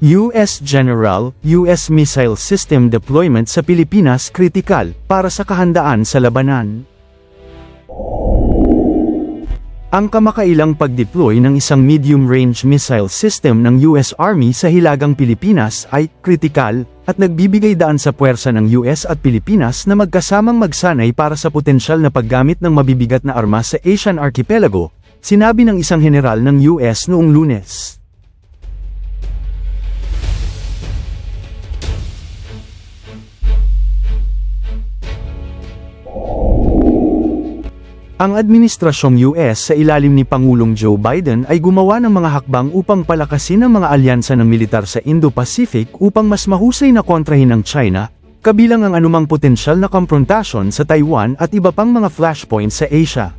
US General, US Missile System Deployment sa Pilipinas kritikal para sa kahandaan sa labanan. Ang kamakailang pag-deploy ng isang medium-range missile system ng US Army sa Hilagang Pilipinas ay kritikal at nagbibigay daan sa puwersa ng US at Pilipinas na magkasamang magsanay para sa potensyal na paggamit ng mabibigat na armas sa Asian Archipelago, sinabi ng isang general ng US noong lunes. Ang administrasyong US sa ilalim ni Pangulong Joe Biden ay gumawa ng mga hakbang upang palakasin ang mga alyansa ng militar sa Indo-Pacific upang mas mahusay na kontrahin ng China, kabilang ang anumang potensyal na komprontasyon sa Taiwan at iba pang mga flashpoints sa Asia.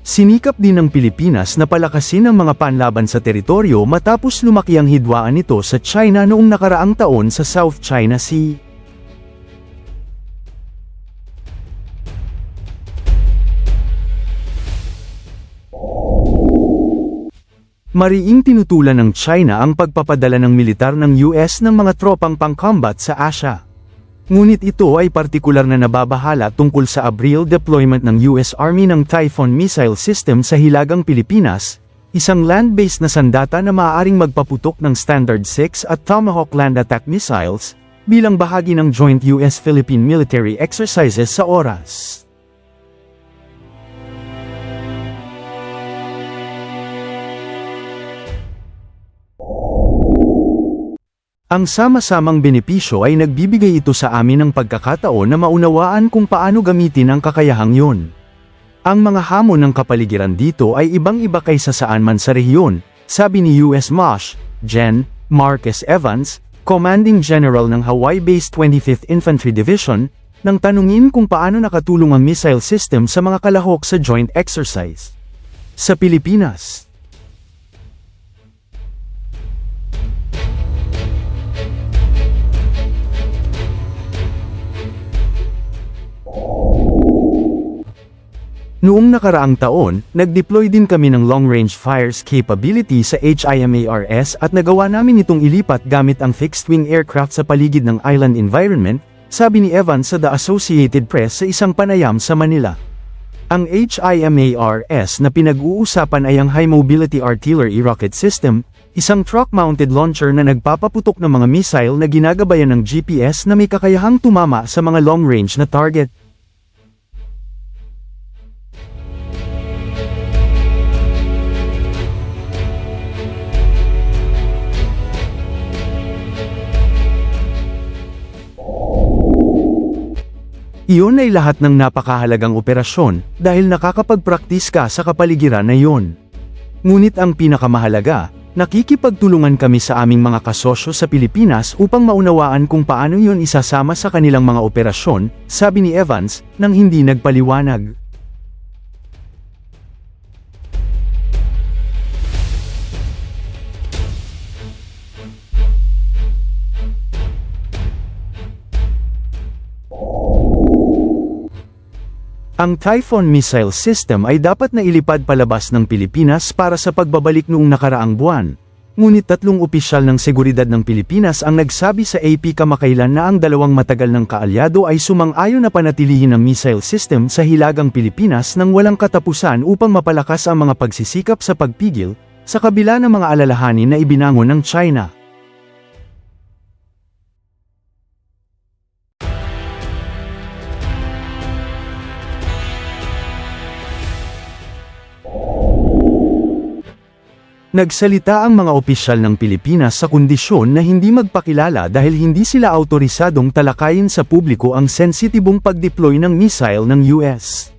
Sinikap din ng Pilipinas na palakasin ang mga panlaban sa teritoryo matapos lumaki ang hidwaan nito sa China noong nakaraang taon sa South China Sea. Mariing tinutulan ng China ang pagpapadala ng militar ng US ng mga tropang pang-combat sa Asia. Ngunit ito ay partikular na nababahala tungkol sa Abril deployment ng US Army ng Typhoon missile system sa Hilagang Pilipinas, isang land-based na sandata na maaaring magpaputok ng Standard 6 at Tomahawk land attack missiles, bilang bahagi ng joint US-Philippine military exercises sa oras. Ang sama-samang benepisyo ay nagbibigay ito sa amin ng pagkakataon na maunawaan kung paano gamitin ang kakayahang yun. Ang mga hamon ng kapaligiran dito ay ibang-iba kaysa saan man sa rehiyon, sabi ni US Mosh, Gen. Marcus Evans, Commanding General ng Hawaii-based 25th Infantry Division, nang tanungin kung paano nakatulong ang missile system sa mga kalahok sa joint exercise. Sa Pilipinas, Noong nakaraang taon, nag-deploy din kami ng long-range fires capability sa HIMARS at nagawa namin itong ilipat gamit ang fixed-wing aircraft sa paligid ng island environment, sabi ni Evans sa The Associated Press sa isang panayam sa Manila. Ang HIMARS na pinag-uusapan ay ang High Mobility Artillery Rocket System, isang truck-mounted launcher na nagpapaputok ng mga missile na ginagabayan ng GPS na may kakayahang tumama sa mga long-range na target. Iyon ay lahat ng napakahalagang operasyon, dahil nakakapagpraktis ka sa kapaligiran na iyon. Ngunit ang pinakamahalaga, nakikipagtulungan kami sa aming mga kasosyo sa Pilipinas upang maunawaan kung paano iyon isasama sa kanilang mga operasyon, sabi ni Evans, nang hindi nagpaliwanag. Ang Typhoon missile system ay dapat na ilipad palabas ng Pilipinas para sa pagbabalik noong nakaraang buwan. Ngunit tatlong opisyal ng seguridad ng Pilipinas ang nagsabi sa AP kamakailan na ang dalawang matagal ng kaalyado ay sumang-ayon na panatilihin ang missile system sa hilagang Pilipinas nang walang katapusan upang mapalakas ang mga pagsisikap sa pagpigil, sa kabila ng mga alalahanin na ibinangon ng China. Nagsalita ang mga opisyal ng Pilipinas sa kondisyon na hindi magpakilala dahil hindi sila autorisadong talakayin sa publiko ang sensitibong pag-deploy ng missile ng US.